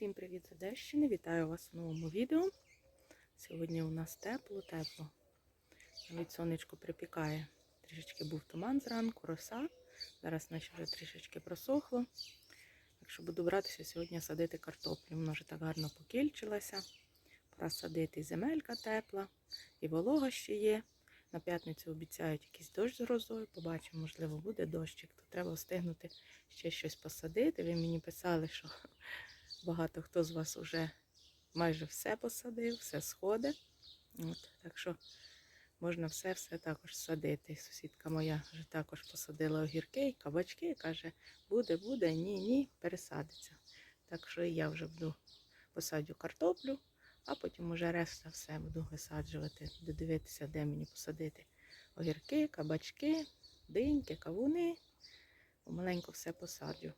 Всім привіт з Одещини! Вітаю вас в новому відео. Сьогодні у нас тепло-тепло. Навіть сонечко припікає. Трішечки був туман зранку, роса. Зараз наче вже трішечки просохло. Так що буду братися сьогодні садити картоплю. Вона вже так гарно покільчилася. Пора садити. Земелька тепла, і волога ще є. На п'ятницю обіцяють якийсь дощ з грозою. Побачимо, можливо, буде дощик. То треба встигнути ще щось посадити. Ви мені писали, що багато хто з вас вже майже все посадив, все сходить. От, так що можна все-все також садити. Сусідка моя вже також посадила огірки і кабачки. Каже, буде, буде, ні, ні, пересадиться. Так що і я вже буду посадю картоплю, а потім уже решта все буду висаджувати, буду дивитися, де мені посадити огірки, кабачки, диньки, кавуни. Помаленьку все посаджу.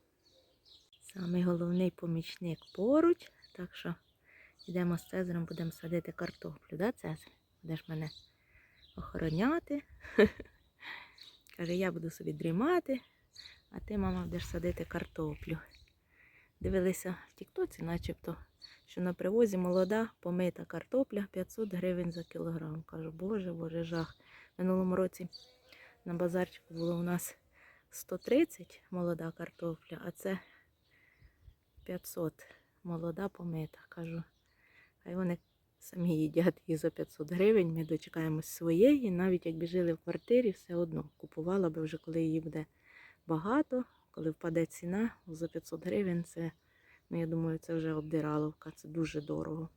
Самий головний помічник поруч, так що йдемо з Цезарем, будемо садити картоплю, да, Цезар? Будеш мене охороняти. Каже, я буду собі дрімати, а ти, мама, будеш садити картоплю. Дивилися в Тіктоці, начебто, що на привозі молода помита картопля 500 гривень за кілограм. Кажу, боже, боже, жах. Минулому році на базарчику було у нас 130 молода картопля, а це 500 молода помита. Кажу, хай вони самі їдять її за 500 гривень. Ми дочекаємось своєї. Навіть якби жили в квартирі, все одно купувала би вже, коли її буде багато, коли впаде ціна за 500 гривень. Це, ну я думаю, це вже обдираловка. Це дуже дорого.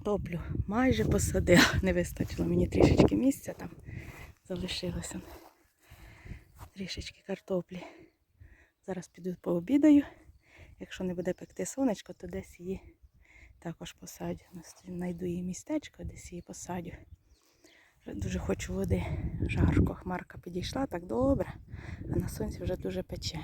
Картоплю майже посадила. Не вистачило мені трішечки місця там залишилося. Трішечки картоплі. Зараз піду пообідаю. Якщо не буде пекти сонечко, то десь її також посадю. Знайду її містечко, десь її посадю. Дуже хочу води. Жарко. Хмарка підійшла так добре, а на сонці вже дуже пече.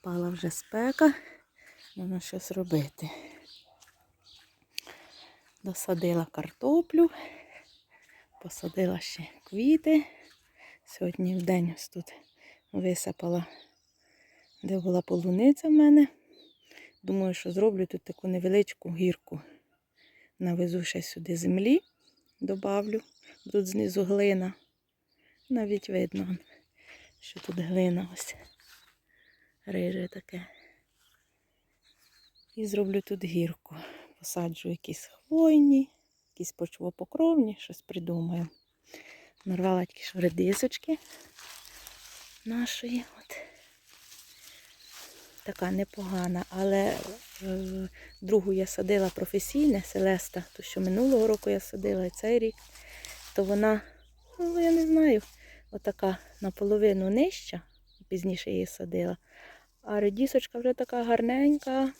Впала вже спека, можна щось робити. Досадила картоплю, посадила ще квіти. Сьогодні в день ось тут висипала, де була полуниця в мене. Думаю, що зроблю тут таку невеличку гірку. Навезу ще сюди землі, добавлю. Тут знизу глина. Навіть видно, що тут глина ось. Риже таке. І зроблю тут гірку. Посаджу якісь хвойні, якісь почвопокровні, щось придумаю. Нарвала такі ж редисочки нашої. От. Така непогана, але е, другу я садила професійне Селеста, то що минулого року я садила і цей рік, то вона, ну я не знаю, отака наполовину нижча, пізніше її садила. А редісочка вже така гарненька.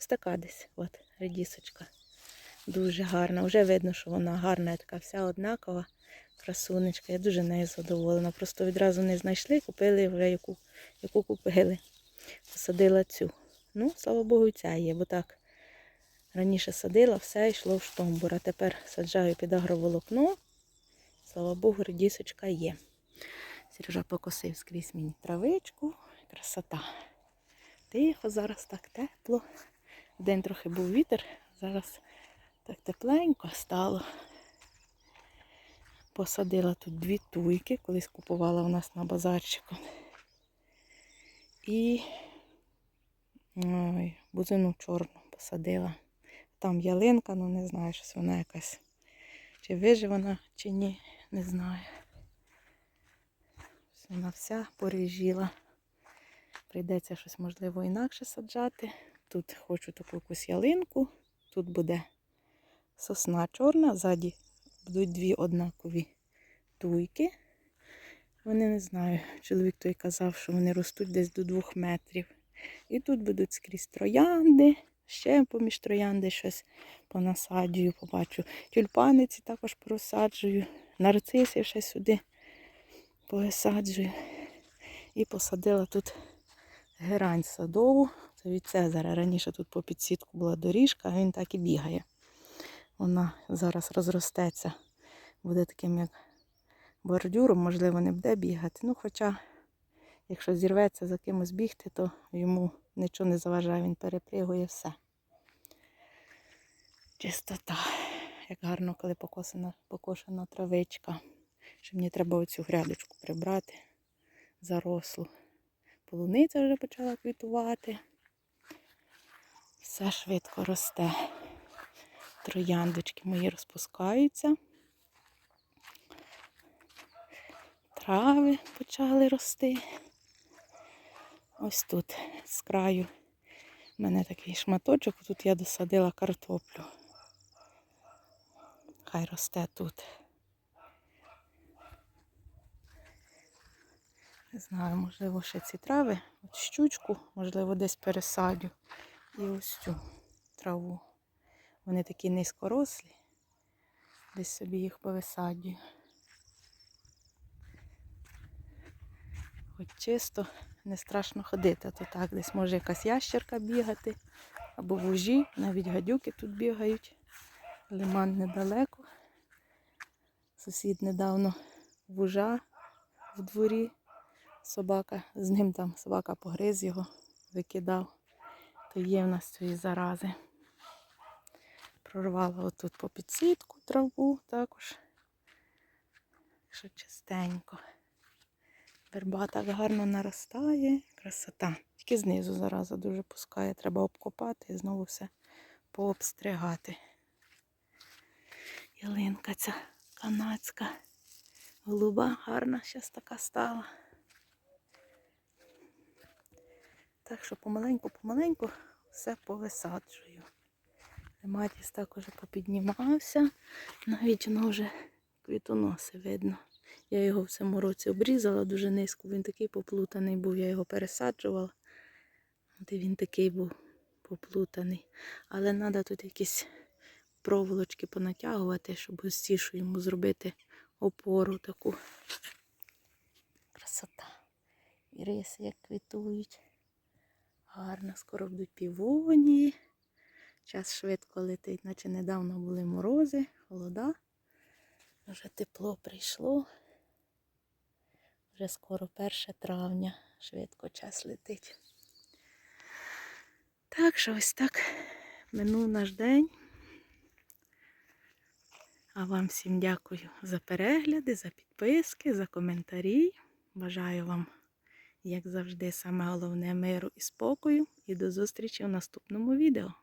Ось така десь. От, редісочка. Дуже гарна. Вже видно, що вона гарна, така вся однакова. Красунечка. Я дуже нею задоволена. Просто відразу не знайшли, купили вже яку, яку купили. Посадила цю. Ну, слава Богу, ця є, бо так. Раніше садила, все йшло в штомбур, а тепер саджаю під агроволокно. Слава Богу, редісочка є. Сережа покосив скрізь мені травичку. Красота. Тихо, зараз так тепло. День трохи був вітер, зараз так тепленько стало. Посадила тут дві туйки, колись купувала у нас на базарчику. І ой, бузину чорну посадила. Там ялинка, ну не знаю, щось вона якась. Чи виживана, чи ні, не знаю. Вона вся поріжіла. Прийдеться щось, можливо, інакше саджати. Тут хочу таку якусь ялинку. Тут буде сосна чорна, ззаді будуть дві однакові туйки. Вони не знаю, чоловік той казав, що вони ростуть десь до двох метрів. І тут будуть скрізь троянди, ще поміж троянди щось понасаджую, побачу. Тюльпаниці також просаджую, нарциси ще сюди посаджую. І посадила тут герань садову. Це від Цезаря. Раніше тут по підсітку була доріжка, а він так і бігає. Вона зараз розростеться, буде таким як бордюром, можливо, не буде бігати. Ну, хоча, якщо зірветься за кимось бігти, то йому нічого не заважає, він перепригує все. Чистота. Як гарно, коли покосена, покошена травичка. Що мені треба оцю грядочку прибрати, зарослу. Полуниця вже почала квітувати. Все швидко росте. Трояндочки мої розпускаються. Трави почали рости. Ось тут з краю у мене такий шматочок, тут я досадила картоплю. Хай росте тут. Не знаю, можливо, ще ці трави, от щучку, можливо, десь пересадю. І ось цю траву. Вони такі низькорослі. Десь собі їх повисаджую. Хоч чисто не страшно ходити, а то так десь може якась ящерка бігати, або вужі, навіть гадюки тут бігають. Лиман недалеко. Сусід недавно вужа в дворі. Собака, з ним там собака погриз його, викидав. То є в нас цієї зарази. Прорвала отут по підсітку траву також. Що чистенько. Верба так гарно наростає, красота. Тільки знизу зараза дуже пускає. Треба обкопати і знову все пообстригати. Ялинка ця канадська, голуба, гарна зараз така стала. Так що помаленьку-помаленьку все повисаджую. Матіс також попіднімався. Навіть воно вже квітоноси видно. Я його в цьому році обрізала дуже низько, він такий поплутаний був, я його пересаджувала. І він такий був поплутаний. Але треба тут якісь проволочки понатягувати, щоб густішу йому зробити опору таку. Красота. І риси як квітують. Гарно, скоро будуть півоні. Час швидко летить, наче недавно були морози, холода. Вже тепло прийшло. Вже скоро 1 травня. Швидко час летить. Так що ось так минув наш день. А вам всім дякую за перегляди, за підписки, за коментарі. Бажаю вам, як завжди, саме головне миру і спокою. І до зустрічі в наступному відео.